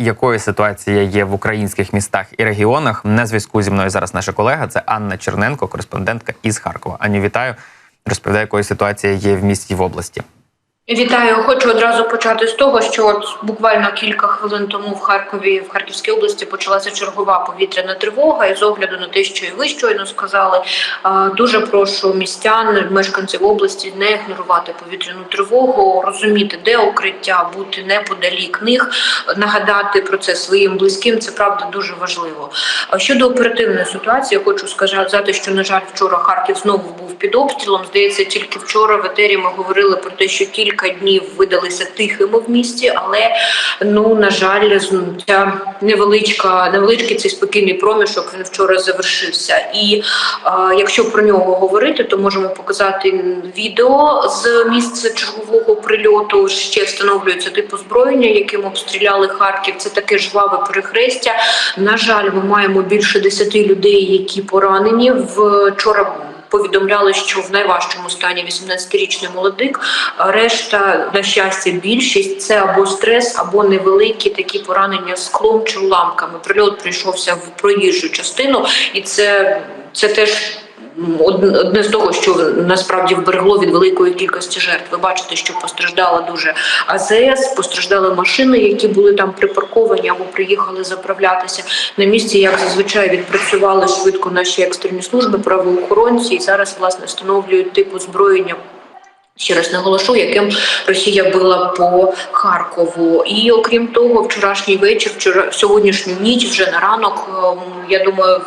якою ситуація є в українських містах і регіонах. На зв'язку зі мною зараз наша колега. Це Анна Черненко, кореспондентка із Харкова. Аню, вітаю. Розповідає, якою ситуація є в місті і в області. Вітаю, хочу одразу почати з того, що от буквально кілька хвилин тому в Харкові, в Харківській області, почалася чергова повітряна тривога. І з огляду на те, що і ви щойно сказали, дуже прошу містян, мешканців області не ігнорувати повітряну тривогу, розуміти, де укриття, бути неподалік них, нагадати про це своїм близьким. Це правда дуже важливо. Щодо оперативної ситуації, хочу сказати, що на жаль, вчора Харків знову був під обстрілом. Здається, тільки вчора в етері ми говорили про те, що кілька днів видалися тихими в місті, але ну на жаль, ця невеличка, невеличкий цей спокійний проміжок він вчора завершився. І а, якщо про нього говорити, то можемо показати відео з місця чергового прильоту. Ще встановлюється тип озброєння, яким обстріляли Харків. Це таке жваве перехрестя. На жаль, ми маємо більше десяти людей, які поранені вчора повідомляли, що в найважчому стані 18-річний молодик. Решта, на щастя, більшість це або стрес, або невеликі такі поранення склом чи уламками. Прильот прийшовся в проїжджу частину, і це, це теж. Одне з того, що насправді вберегло від великої кількості жертв. Ви бачите, що постраждала дуже АЗС, постраждали машини, які були там припарковані або приїхали заправлятися на місці. Як зазвичай відпрацювали швидко наші екстрені служби, правоохоронці, і зараз власне встановлюють тип озброєння. Ще раз наголошу, яким Росія била по Харкову, і окрім того, вчорашній вечір, вчора сьогоднішню ніч, вже на ранок. Я думаю,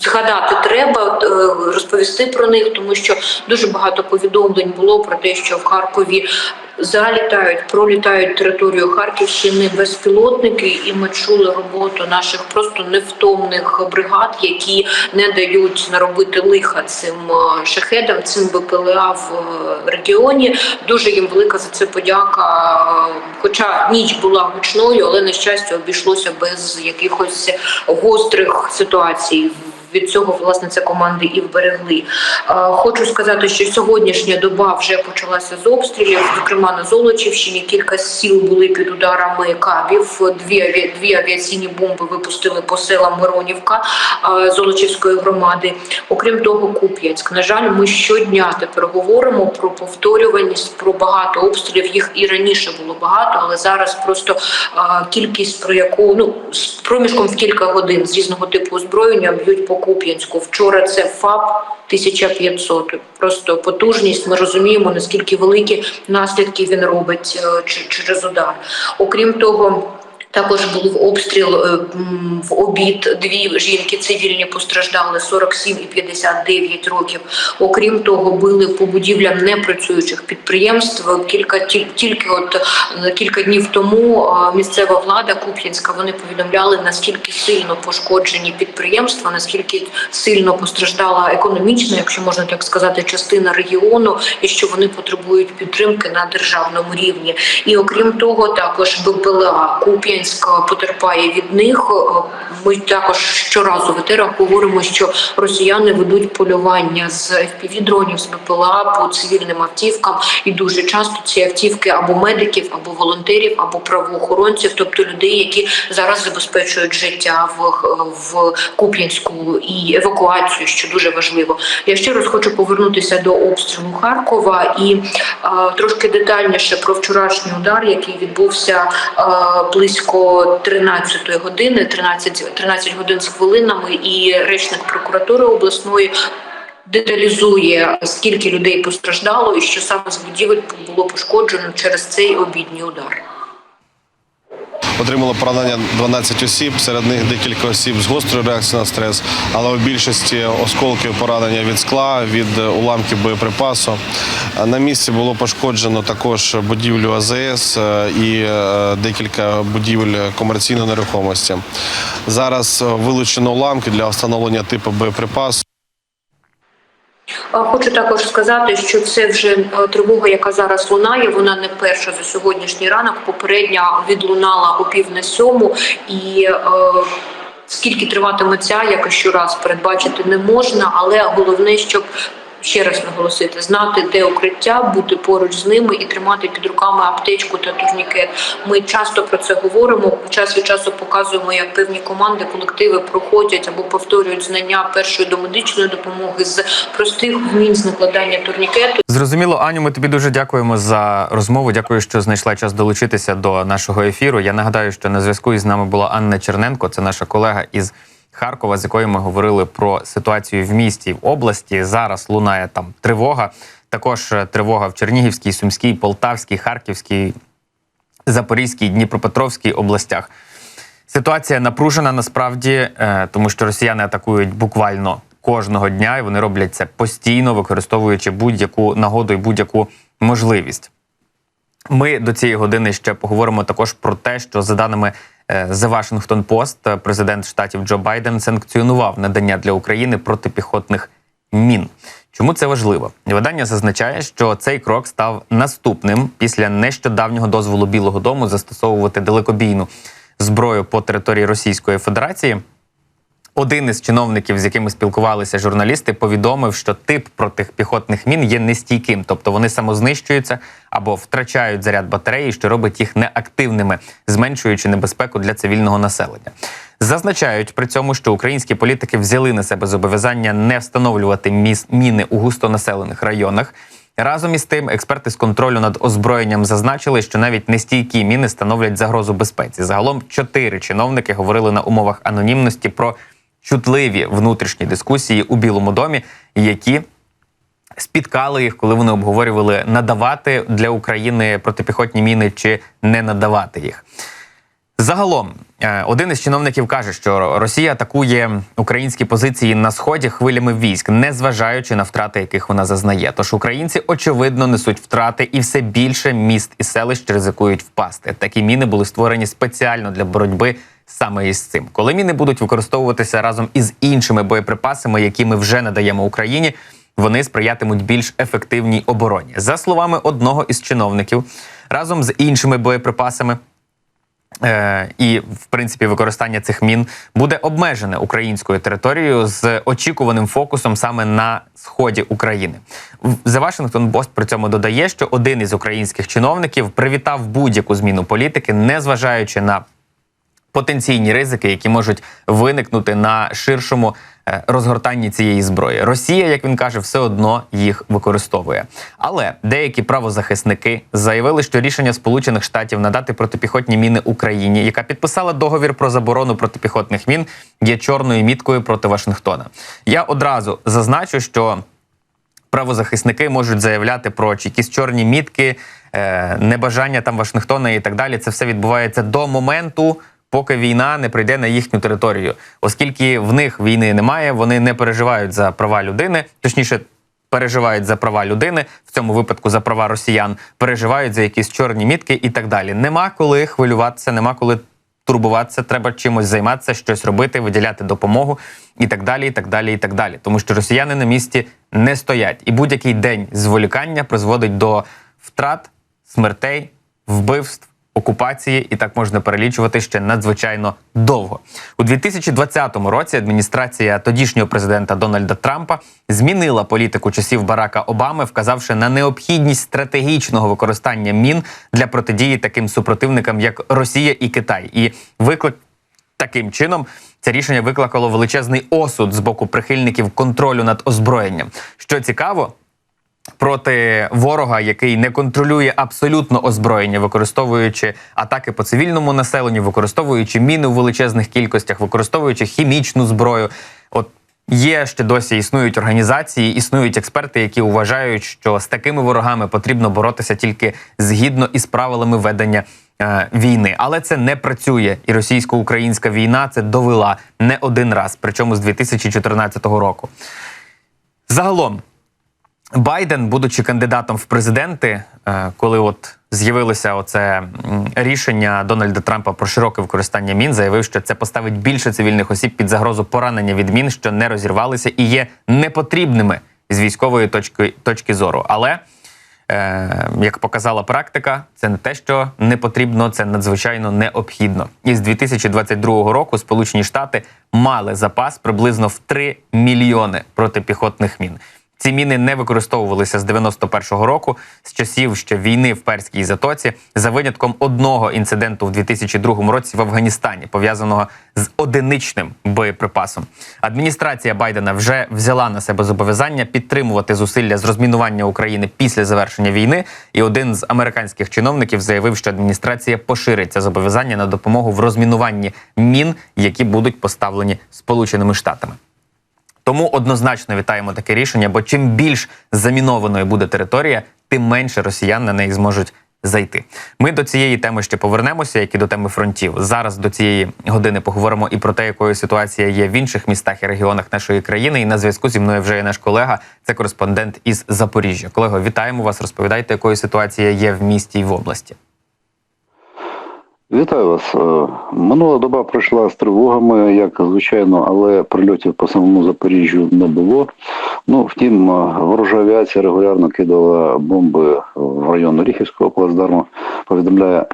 Згадати треба е, розповісти про них, тому що дуже багато повідомлень було про те, що в Харкові залітають, пролітають територію Харківщини безпілотники, і ми чули роботу наших просто невтомних бригад, які не дають наробити лиха цим е, шахедам, цим БПЛА в е, регіоні. Дуже їм велика за це подяка. Хоча ніч була гучною, але на щастя обійшлося без якихось гострих ситуацій від цього власне це команди і вберегли. Хочу сказати, що сьогоднішня доба вже почалася з обстрілів. Зокрема, на Золочівщині кілька сіл були під ударами кабів. Дві дві авіаційні бомби випустили по селам Миронівка Золочівської громади. Окрім того, Куп'янськ. На жаль, ми щодня тепер говоримо про повторюваність, про багато обстрілів. Їх і раніше було багато, але зараз просто кількість про яку ну з проміжком в кілька годин з різного типу озброєння б'ють по Куп'янську. Вчора це ФАП 1500. Просто потужність. Ми розуміємо наскільки великі наслідки він робить е, через удар. Окрім того. Також був обстріл е, в обід. Дві жінки цивільні постраждали 47 і 59 років. Окрім того, били по будівлям непрацюючих підприємств. Кілька тільки от е, кілька днів тому е, місцева влада Куп'янська вони повідомляли наскільки сильно пошкоджені підприємства, наскільки сильно постраждала економічна, якщо можна так сказати, частина регіону, і що вони потребують підтримки на державному рівні. І окрім того, також БПЛА Куп'янськ Куп'янськ потерпає від них. Е, ми також щоразу в етерах говоримо, що росіяни ведуть полювання з FPV-дронів, з БПЛА по цивільним автівкам, і дуже часто ці автівки або медиків, або волонтерів, або правоохоронців, тобто людей, які зараз забезпечують життя в, в Куп'янську і евакуацію, що дуже важливо. Я ще раз хочу повернутися до обстрілу Харкова і а, трошки детальніше про вчорашній удар, який відбувся а, близько близько 13 години, 13, 13 годин з хвилинами, і речник прокуратури обласної. Деталізує скільки людей постраждало, і що саме з будівель було пошкоджено через цей обідній удар. Отримало поранення 12 осіб, серед них декілька осіб з гострою реакцією на стрес, але у більшості осколків поранення від скла, від уламків боєприпасу. На місці було пошкоджено також будівлю АЗС е, і е, декілька будівель комерційної нерухомості. Зараз вилучено уламки для встановлення типу боєприпасу. Хочу також сказати, що це вже е, тривога, яка зараз лунає. Вона не перша за сьогоднішній ранок. Попередня відлунала о пів на сьому і. Е, скільки триватиме ця, як і щораз передбачити не можна, але головне, щоб ще раз наголосити, знати, де укриття, бути поруч з ними і тримати під руками аптечку та турнікет. Ми часто про це говоримо. Час від часу показуємо, як певні команди, колективи проходять або повторюють знання першої домедичної допомоги з простих вмінь з накладання турнікету. Зрозуміло, Аню, ми тобі дуже дякуємо за розмову. Дякую, що знайшла час долучитися до нашого ефіру. Я нагадаю, що на зв'язку із нами була Анна Черненко, це наша колега із Харкова, з якою ми говорили про ситуацію в місті в області. Зараз лунає там тривога. Також е, тривога в Чернігівській, Сумській, Полтавській, Харківській, Запорізькій, Дніпропетровській областях. Ситуація напружена насправді, е, тому що росіяни атакують буквально кожного дня, і вони роблять це постійно, використовуючи будь-яку нагоду і будь-яку можливість. Ми до цієї години ще поговоримо також про те, що за даними The Washington Post, е, президент штатів Джо Байден санкціонував надання для України протипіхотних мін. Чому це важливо? Видання зазначає, що цей крок став наступним після нещодавнього дозволу Білого Дому застосовувати далекобійну зброю по території Російської Федерації. Один із чиновників, з якими спілкувалися журналісти, повідомив, що тип протипіхотних мін є нестійким, тобто вони самознищуються або втрачають заряд батареї, що робить їх неактивними, зменшуючи небезпеку для цивільного населення. Зазначають при цьому, що українські політики взяли на себе зобов'язання не встановлювати міс- міни у густонаселених районах. Разом із тим, експерти з контролю над озброєнням зазначили, що навіть нестійкі міни становлять загрозу безпеці. Загалом чотири чиновники говорили на умовах анонімності про чутливі внутрішні дискусії у Білому домі, які спіткали їх, коли вони обговорювали надавати для України протипіхотні міни чи не надавати їх. Загалом, е, один із чиновників каже, що Росія атакує українські позиції на сході хвилями військ, не зважаючи на втрати, яких вона зазнає. Тож українці очевидно несуть втрати, і все більше міст і селищ ризикують впасти. Такі міни були створені спеціально для боротьби саме із цим. Коли міни будуть використовуватися разом із іншими боєприпасами, які ми вже надаємо Україні. Вони сприятимуть більш ефективній обороні. За словами одного із чиновників, разом з іншими боєприпасами Е, і, в принципі, використання цих мін буде обмежене українською територією з очікуваним фокусом саме на сході України. The Washington Post при цьому додає, що один із українських чиновників привітав будь-яку зміну політики, незважаючи на потенційні ризики, які можуть виникнути на ширшому е, розгортанні цієї зброї. Росія, як він каже, все одно їх використовує. Але деякі правозахисники заявили, що рішення Сполучених Штатів надати протипіхотні міни Україні, яка підписала договір про заборону протипіхотних мін, є чорною міткою проти Вашингтона. Я одразу зазначу, що правозахисники можуть заявляти про якісь чорні мітки, е, небажання там Вашингтона і так далі. Це все відбувається до моменту, поки війна не прийде на їхню територію. Оскільки в них війни немає, вони не переживають за права людини, точніше. Переживають за права людини, в цьому випадку за права росіян, переживають за якісь чорні мітки і так далі. Нема коли хвилюватися, нема коли турбуватися, треба чимось займатися, щось робити, виділяти допомогу і так далі, і так далі, і так далі. Тому що росіяни на місці не стоять, і будь-який день зволікання призводить до втрат, смертей, вбивств. Окупації, і так можна перелічувати ще надзвичайно довго. У 2020 році адміністрація тодішнього президента Дональда Трампа змінила політику часів Барака Обами, вказавши на необхідність стратегічного використання мін для протидії таким супротивникам, як Росія і Китай. І виклик Таким чином, це рішення викликало величезний осуд з боку прихильників контролю над озброєнням. Що цікаво, проти ворога, який не контролює абсолютно озброєння, використовуючи атаки по цивільному населенню, використовуючи міни у величезних кількостях, використовуючи хімічну зброю. От є ще досі існують організації, існують експерти, які вважають, що з такими ворогами потрібно боротися тільки згідно із правилами ведення. е, Війни, але це не працює, і російсько-українська війна це довела не один раз, причому з 2014 року. Загалом, Байден, будучи кандидатом в президенти, е, коли от з'явилося оце рішення Дональда Трампа про широке використання мін, заявив, що це поставить більше цивільних осіб під загрозу поранення від мін, що не розірвалися і є непотрібними з військової точки, точки зору. Але е, як показала практика, це не те, що не потрібно, це надзвичайно необхідно. І з 2022 року Сполучені Штати мали запас приблизно в 3 мільйони протипіхотних мін. Ці міни не використовувалися з 91-го року, з часів ще війни в Перській затоці, за винятком одного інциденту в 2002 році в Афганістані, пов'язаного з одиничним боєприпасом. Адміністрація Байдена вже взяла на себе зобов'язання підтримувати зусилля з розмінування України після завершення війни. І один з американських чиновників заявив, що адміністрація поширить це зобов'язання на допомогу в розмінуванні мін, які будуть поставлені Сполученими Штатами. Тому однозначно вітаємо таке рішення, бо чим більш замінованою буде територія, тим менше росіян на неї зможуть зайти. Ми до цієї теми ще повернемося, як і до теми фронтів. Зараз до цієї години поговоримо і про те, якою ситуація є в інших містах і регіонах нашої країни. І на зв'язку зі мною вже є наш колега, це кореспондент із Запоріжжя. Колего, вітаємо вас. Розповідайте, якою ситуація є в місті і в області. Вітаю вас. Е, Минула доба пройшла з тривогами, як звичайно, але прильотів по самому Запоріжжю не було. Ну, втім, е, ворожа авіація регулярно кидала бомби в район Оріхівського плацдарму. Повідомляє е,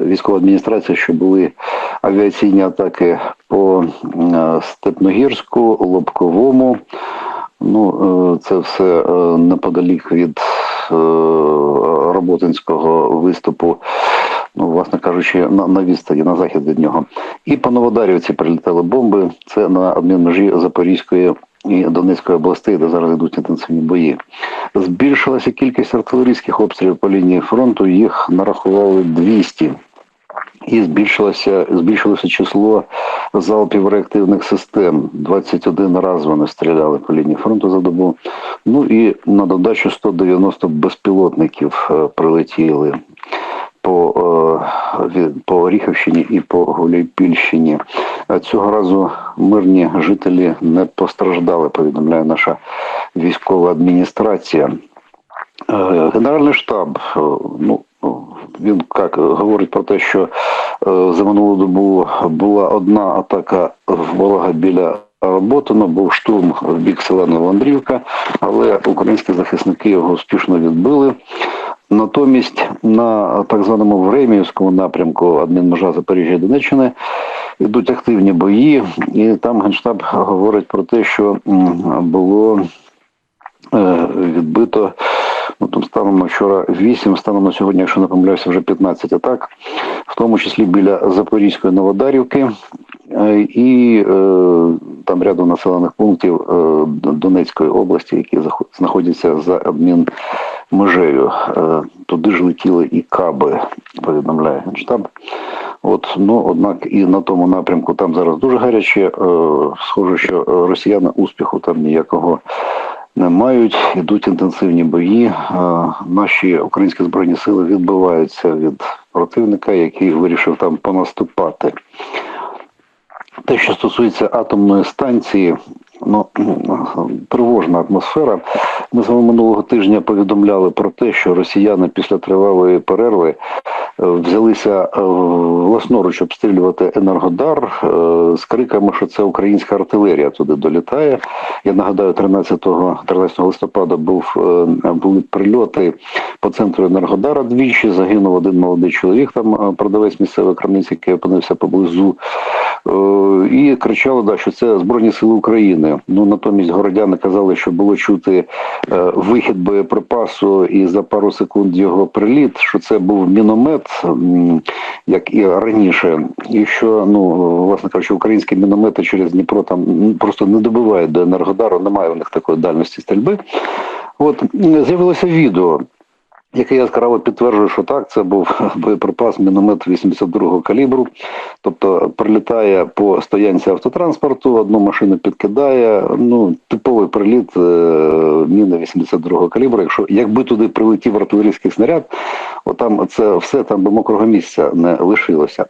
військова адміністрація, що були авіаційні атаки по Степногірську, Лобковому. Ну, це все неподалік від Роботинського виступу ну, власне кажучи, на, на відстані на захід від нього. І по Новодарівці прилітали бомби. Це на адмінмежі Запорізької і Донецької областей, де зараз йдуть інтенсивні бої. Збільшилася кількість артилерійських обстрілів по лінії фронту. Їх нарахували 200. І збільшилося збільшилося число залпів реактивних систем. 21 раз вони стріляли по лінії фронту за добу. Ну і на додачу 190 безпілотників е, прилетіли по, е, по Оріхівщині і по Гуляйпільщині. Цього разу мирні жителі не постраждали, повідомляє наша військова адміністрація. Е, Генеральний штаб, е, ну він як говорить про те, що за минулу добу була одна атака ворога біля Роботино, був штурм в бік села Новоандрівка, але українські захисники його успішно відбили. Натомість на так званому Времіївському напрямку адмінмежа Запоріжжя і Донеччини йдуть активні бої, і там Генштаб говорить про те, що було е, відбито. Ну, там станом вчора 8, станом на сьогодні, якщо не помиляюся, вже 15 атак, в тому числі біля Запорізької Новодарівки е, і е, там ряду населених пунктів Донецької області, які знаходяться за адмінмежею. Е, туди ж летіли і каби, повідомляє Генштаб. От, ну, однак і на тому напрямку там зараз дуже гаряче. Е, схоже, що росіяни успіху там ніякого не мають. Ідуть інтенсивні бої. Е, Наші українські збройні сили відбиваються від противника, який вирішив там понаступати. Те, що стосується атомної станції, ну тривожна атмосфера. Ми з вами минулого тижня повідомляли про те, що росіяни після тривалої перерви е, взялися е, власноруч обстрілювати Енергодар е, з криками, що це українська артилерія туди долітає. Я нагадаю, 13, 13 листопада був були прильоти по центру Енергодара двічі. Загинув один молодий чоловік, там продавець місцевої крамниці, який опинився поблизу. Е, І кричали, да, що це Збройні Сили України. Ну натомість городяни казали, що було чути е, вихід боєприпасу і за пару секунд його приліт, що це був міномет, як і раніше, і що ну власне кажучи, українські міномети через Дніпро там просто не добивають до Енергодару, немає у них такої дальності стрільби. От з'явилося відео. Яке яскраво підтверджує, що так, це був боєприпас міномет 82-го калібру, тобто прилітає по стоянці автотранспорту, одну машину підкидає. Ну, типовий приліт е, міни 82-го калібру. Якщо якби туди прилетів артилерійський снаряд, отам це все там би мокрого місця не лишилося.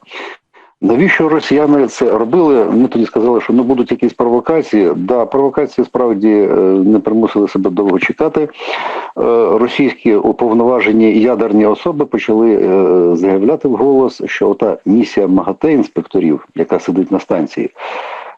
Навіщо росіяни це робили? Ми тоді сказали, що ну будуть якісь провокації. Да, провокації справді е, не примусили себе довго чекати. Е, Російські уповноважені ядерні особи почали е, заявляти вголос, що ота місія МАГАТЕ інспекторів, яка сидить на станції,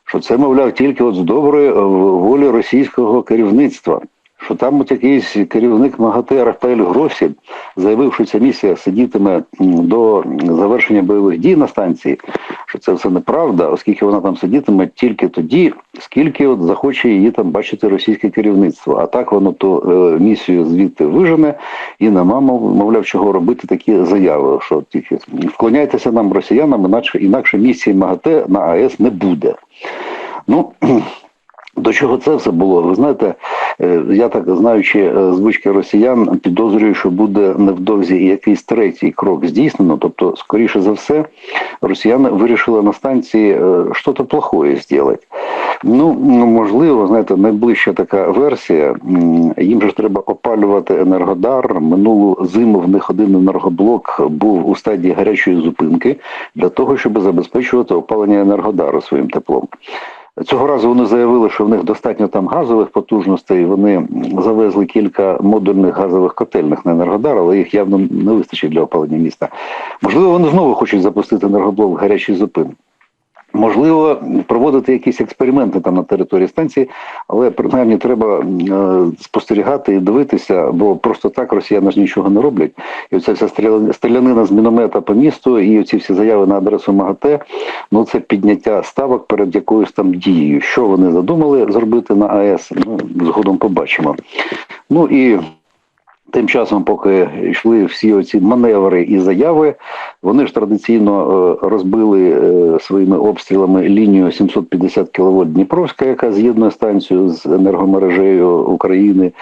що це, мовляв, тільки от з доброї волі російського керівництва. Що там от якийсь керівник МАГАТЕ Рафаель Гросі заявив, що ця місія сидітиме до завершення бойових дій на станції, що це все неправда, оскільки вона там сидітиме тільки тоді, скільки от захоче її там бачити російське керівництво. А так воно то е, місію звідти вижене і нема, мов- мовляв, чого робити такі заяви, що тільки вклоняйтеся нам, росіянам, інакше інакше місії МАГАТЕ на АЕС не буде. Ну до чого це все було? Ви знаєте, я так знаючи е, звички росіян, підозрюю, що буде невдовзі якийсь третій крок здійснено. Тобто, скоріше за все, росіяни вирішили на станції е, щось плохое зробити. Ну, ну, можливо, знаєте, найближча така версія. Їм же треба опалювати енергодар. Минулу зиму в них один енергоблок був у стадії гарячої зупинки для того, щоб забезпечувати опалення енергодару своїм теплом. Цього разу вони заявили, що в них достатньо там газових потужностей. Вони завезли кілька модульних газових котельних на енергодар, але їх явно не вистачить для опалення міста. Можливо, вони знову хочуть запустити енергоблок в гарячий зупин. Можливо, проводити якісь експерименти там на території станції, але принаймні треба е, спостерігати і дивитися, бо просто так росіяни ж нічого не роблять. І оця вся стріля- стрілянина з міномета по місту, і оці всі заяви на адресу МАГАТЕ, ну це підняття ставок перед якоюсь там дією. Що вони задумали зробити на АЕС? Ну згодом побачимо. Ну і Тим часом, поки йшли всі оці маневри і заяви, вони ж традиційно е, розбили е, своїми обстрілами лінію 750 кВт Дніпровська, яка з'єднує станцію з енергомережею України.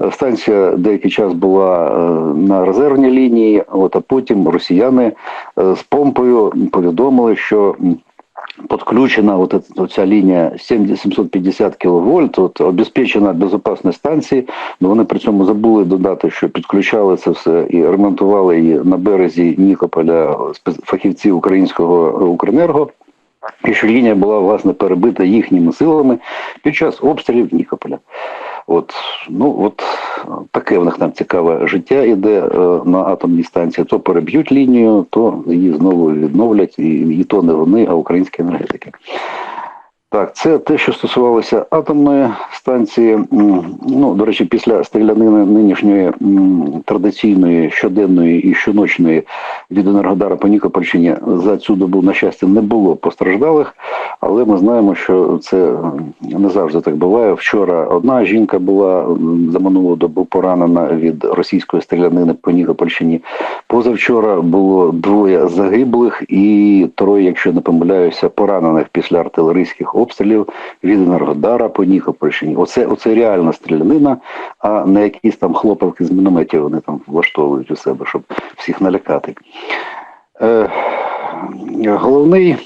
Е, Станція деякий час була на резервній лінії. От а потім росіяни з помпою повідомили, що подключена вот эта, вот ця лінія 750 кВт, от, обезпечена безпечність станції, але вони при цьому забули додати, що підключали це все і ремонтували її на березі Нікополя фахівці українського Укренерго. І що лінія була власне перебита їхніми силами під час обстрілів Нікополя. От ну от таке в них там цікаве життя іде е, на атомній станції. То переб'ють лінію, то її знову відновлять, і, і то не вони, а українські енергетики. Так, це те, що стосувалося атомної станції. Ну, до речі, після стрілянини нинішньої традиційної щоденної і щоночної від Енергодара по Нікопольщині за цю добу, на щастя, не було постраждалих, але ми знаємо, що це не завжди так буває. Вчора одна жінка була за минулу добу поранена від російської стрілянини по Нікопольщині. Позавчора було двоє загиблих і троє, якщо не помиляюся, поранених після артилерійських обстрілів від Енергодара по Нікопольщині. Оце, оце реальна стрілянина, а не якісь там хлопавки з мінометів вони там влаштовують у себе, щоб всіх налякати. Е, головний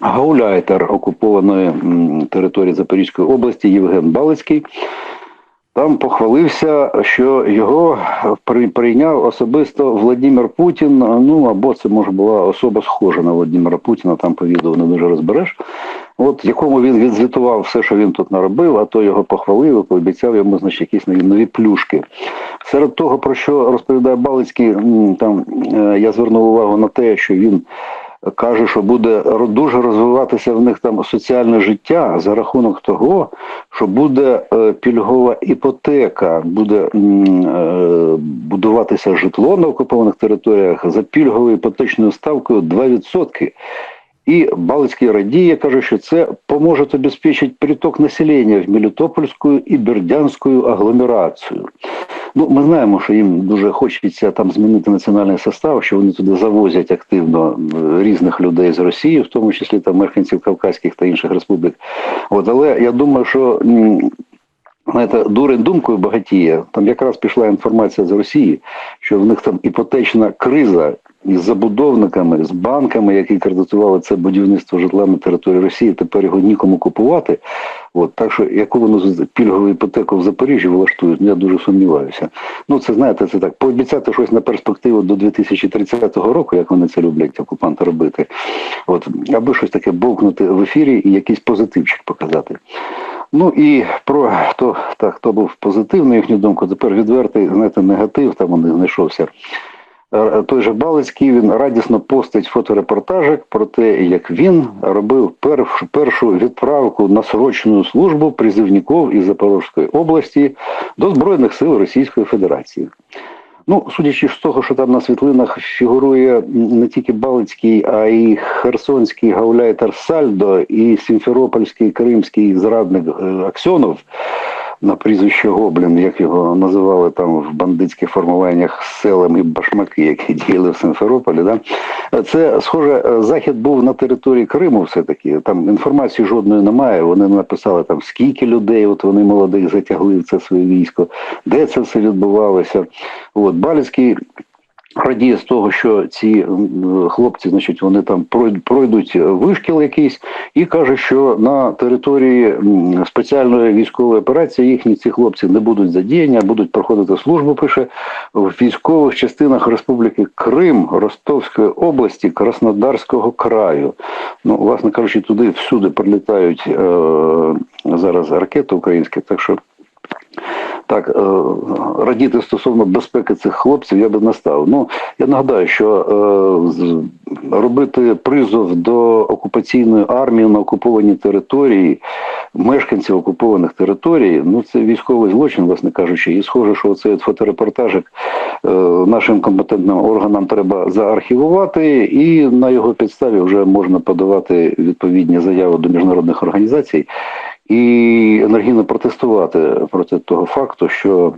гауляйтер окупованої території Запорізької області Євген Балицький там похвалився, що його прийняв особисто Владимир Путін. Ну або це може була особа схожа на Владимира Путіна, там по відео не дуже розбереш. От якому він відзвітував все, що він тут наробив, а то його похвалив і пообіцяв йому значить, якісь нові, нові плюшки. Серед того, про що розповідає Балицький, там е, я звернув увагу на те, що він каже, що буде дуже розвиватися в них там соціальне життя за рахунок того, що буде е, пільгова іпотека, буде е, будуватися житло на окупованих територіях за пільговою іпотечною ставкою 2%. І Балицький радіє, каже, що це поможе обезпечити приток населення в Мелітопольську і Бердянську агломерацію. Ну, ми знаємо, що їм дуже хочеться там змінити національний состав, що вони туди завозять активно різних людей з Росії, в тому числі там мешканців Кавказьких та інших республік. От, але я думаю, що знаєте, дурень думкою багатіє. Там якраз пішла інформація з Росії, що в них там іпотечна криза із забудовниками, з банками, які кредитували це будівництво житла на території Росії. Тепер його нікому купувати. От так що яку воно пільгову іпотеку в Запоріжжі влаштують, я дуже сумніваюся. Ну це знаєте, це так пообіцяти щось на перспективу до 2030 року, як вони це люблять окупанти робити. От аби щось таке бовкнути в ефірі і якийсь позитивчик показати. Ну і про хто так, хто був позитивний, їхню думку, тепер відвертий, знаєте, негатив там у них знайшовся. Е, той же Балицький він радісно постить фоторепортажик про те, як він робив першу, відправку на срочну службу призивників із Запорізької області до Збройних сил Російської Федерації. Ну, судячи з того, що там на світлинах фігурує не тільки Балицький, а й Херсонський гауляйтер Сальдо і Сімферопольський кримський зрадник е, Аксьонов на прізвище Гоблін, як його називали там в бандитських формуваннях селами башмаки, які діяли в Симферополі. Да? Це схоже, захід був на території Криму, все-таки. Там інформації жодної немає. Вони написали там скільки людей, от вони молодих затягли в це своє військо, де це все відбувалося. От Балицький радіє з того, що ці хлопці, значить, вони там пройдуть вишкіл якийсь, і каже, що на території спеціальної військової операції їхні ці хлопці не будуть задіяні, а будуть проходити службу. Пише в військових частинах Республіки Крим, Ростовської області, Краснодарського краю. Ну, власне кажучи, туди всюди прилітають е, зараз ракети українські, так що. Так, е, радіти стосовно безпеки цих хлопців я би не став. Ну, я нагадаю, що е, робити призов до окупаційної армії на окупованій території, мешканців окупованих територій, ну це військовий злочин, власне кажучи. І схоже, що цей фоторепортажик е, нашим компетентним органам треба заархівувати, і на його підставі вже можна подавати відповідні заяви до міжнародних організацій і енергійно протестувати проти того факту, що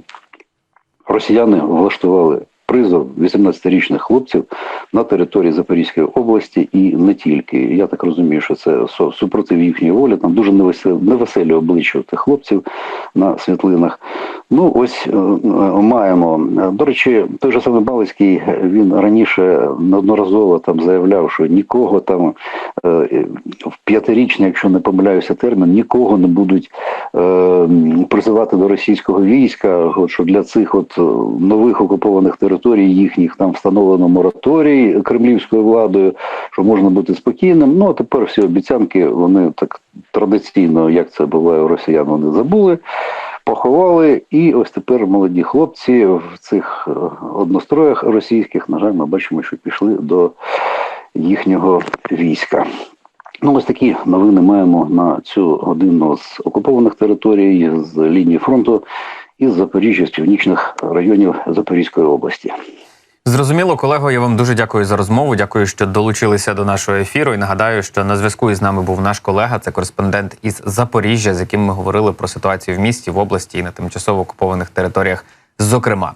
росіяни влаштували призов 18-річних хлопців на території Запорізької області і не тільки. Я так розумію, що це су- супротив їхньої волі. Там дуже невеселі обличчя тих хлопців на світлинах. Ну ось е, е, маємо. До речі, той же самий Балицький він раніше неодноразово там заявляв, що нікого там е, в п'ятирічний, якщо не помиляюся, термін, нікого не будуть е, призивати до російського війська. Що для цих от е, нових окупованих територій їхніх там встановлено мораторій кремлівською владою, що можна бути спокійним. Ну а тепер всі обіцянки вони так традиційно, як це буває у росіян, вони забули. Поховали, і ось тепер молоді хлопці в цих е, одностроях російських, на жаль, ми бачимо, що пішли до їхнього війська. Ну, ось такі новини маємо на цю годину з окупованих територій, з лінії фронту і з Запоріжжя, з північних районів Запорізької області. Зрозуміло, колего, я вам дуже дякую за розмову. Дякую, що долучилися до нашого ефіру. І нагадаю, що на зв'язку із нами був наш колега, це кореспондент із Запоріжжя, з яким ми говорили про ситуацію в місті, в області і на тимчасово окупованих територіях. Зокрема,